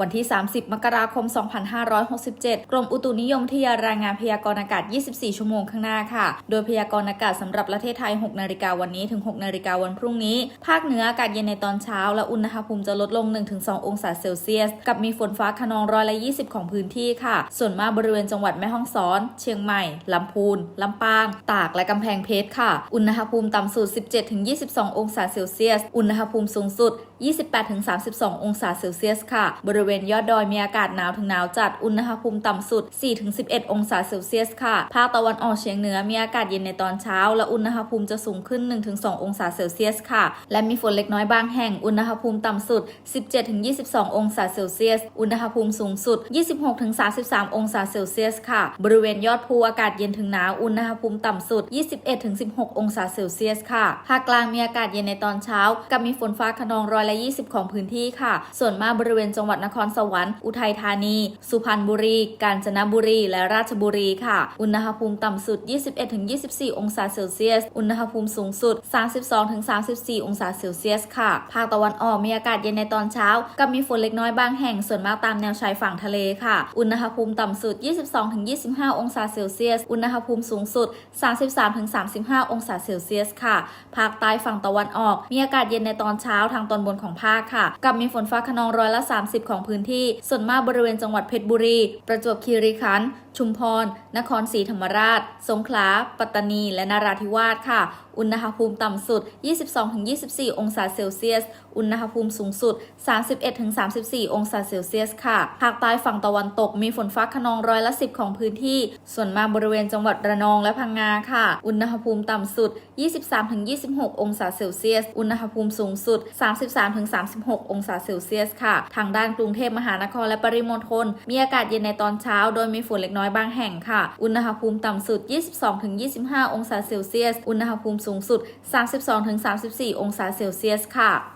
วันที่ 30 มกราคม 2567 กรมอุตุนิยมวิทยารายงานพยากรณ์อากาศ 24 ชั่วโมงข้างหน้าค่ะ โดยพยากรณ์อากาศสำหรับประเทศไทย 6 นาฬิกาวันนี้ถึง 6 นาฬิกาวันพรุ่งนี้ ภาคเหนืออากาศเย็นในตอนเช้า และอุณหภูมิจะลดลง 1-2 องศาเซลเซียส กับมีฝนฟ้าขนองร้อยละ 20 ของพื้นที่ค่ะ ส่วนมากบริเวณจังหวัดแม่ฮ่องสอน เชียงใหม่ ลำพูน ลำปาง ตาก และกำแพงเพชรค่ะ อุณหภูมิต่ำสุด 17-22 องศาเซลเซียส อุณหภูมิสูงสุด 28-32 องศาเซลเซียสค่ะ บริเวเวณยอดดอยมีอากาศหนาวถึงหนาวจัด อุณหภูมิต่ำสุด 4-11 องศาเซลเซียสค่ะ ภาคตะวันออกเฉียงเหนือมีอากาศเย็นในตอนเช้า และอุณหภูมิจะสูงขึ้น 1-2 องศาเซลเซียสค่ะ และมีฝนเล็กน้อยบางแห่ง อุณหภูมิต่ำสุด 17-22 องศาเซลเซียส อุณหภูมิสูงสุด 26-33 องศาเซลเซียสค่ะ บริเวณยอดภูอากาศเย็นถึงหนาว อุณหภูมิต่ำสุด 21-16 องศาเซลเซียสค่ะ ภาคกลางมีอากาศเย็นในตอนเช้า กับมีฝนฟ้าขนองร้อยละ 20 ของพื้นที่ค่ะ ส่วนมากบริเวณจังหวัดนครสวรรค์ อุทัยธานี สุพรรณบุรี กาญจนบุรี และราชบุรีค่ะ อุณหภูมิต่ำสุด 21-24 องศาเซลเซียส อุณหภูมิสูงสุด 32-34 องศาเซลเซียสค่ะ ภาคตะวันออกมีอากาศเย็นในตอนเช้า กับมีฝนเล็กน้อยบางแห่งส่วนมากตามแนวชายฝั่งทะเลค่ะ อุณหภูมิต่ำสุด 22-25 องศาเซลเซียส อุณหภูมิสูงสุด 33-35 องศาเซลเซียสค่ะ ภาคใต้ฝั่งตะวันออก มีอากาศเย็นในตอนเช้าทางตอนบนของภาคค่ะ กับมีฝนฟ้าขนองร้อยละ 30 ของพื้นที่ ส่วนมากบริเวณจังหวัดเพชรบุรี ประจวบคีรีขันธ์ ชุมพร นครศรีธรรมราช สงขลา ปัตตานี และนราธิวาสค่ะ อุณหภูมิต่ำสุด 22-24 องศาเซลเซียส อุณหภูมิสูงสุด 31-34 องศาเซลเซียสค่ะ ภาคใต้ฝั่งตะวันตกมีฝนฟ้าขนองร้อยละ 10 ของพื้นที่ ส่วนมากบริเวณจังหวัดระนองและพังงาค่ะ อุณหภูมิต่ำสุด 23-26 องศาเซลเซียส อุณหภูมิสูงสุด 33-36 องศาเซลเซียสค่ะ ทางด้านกรุงเทพมหานครและปริมณฑลมีอากาศเย็นในตอนเช้า โดยมีฝนเล็กน้อยอยบางแห่งค่ะ อุณหภูมิต่ำสุด 22-25 องศาเซลเซียส อุณหภูมิสูงสุด 32-34 องศาเซลเซียสค่ะ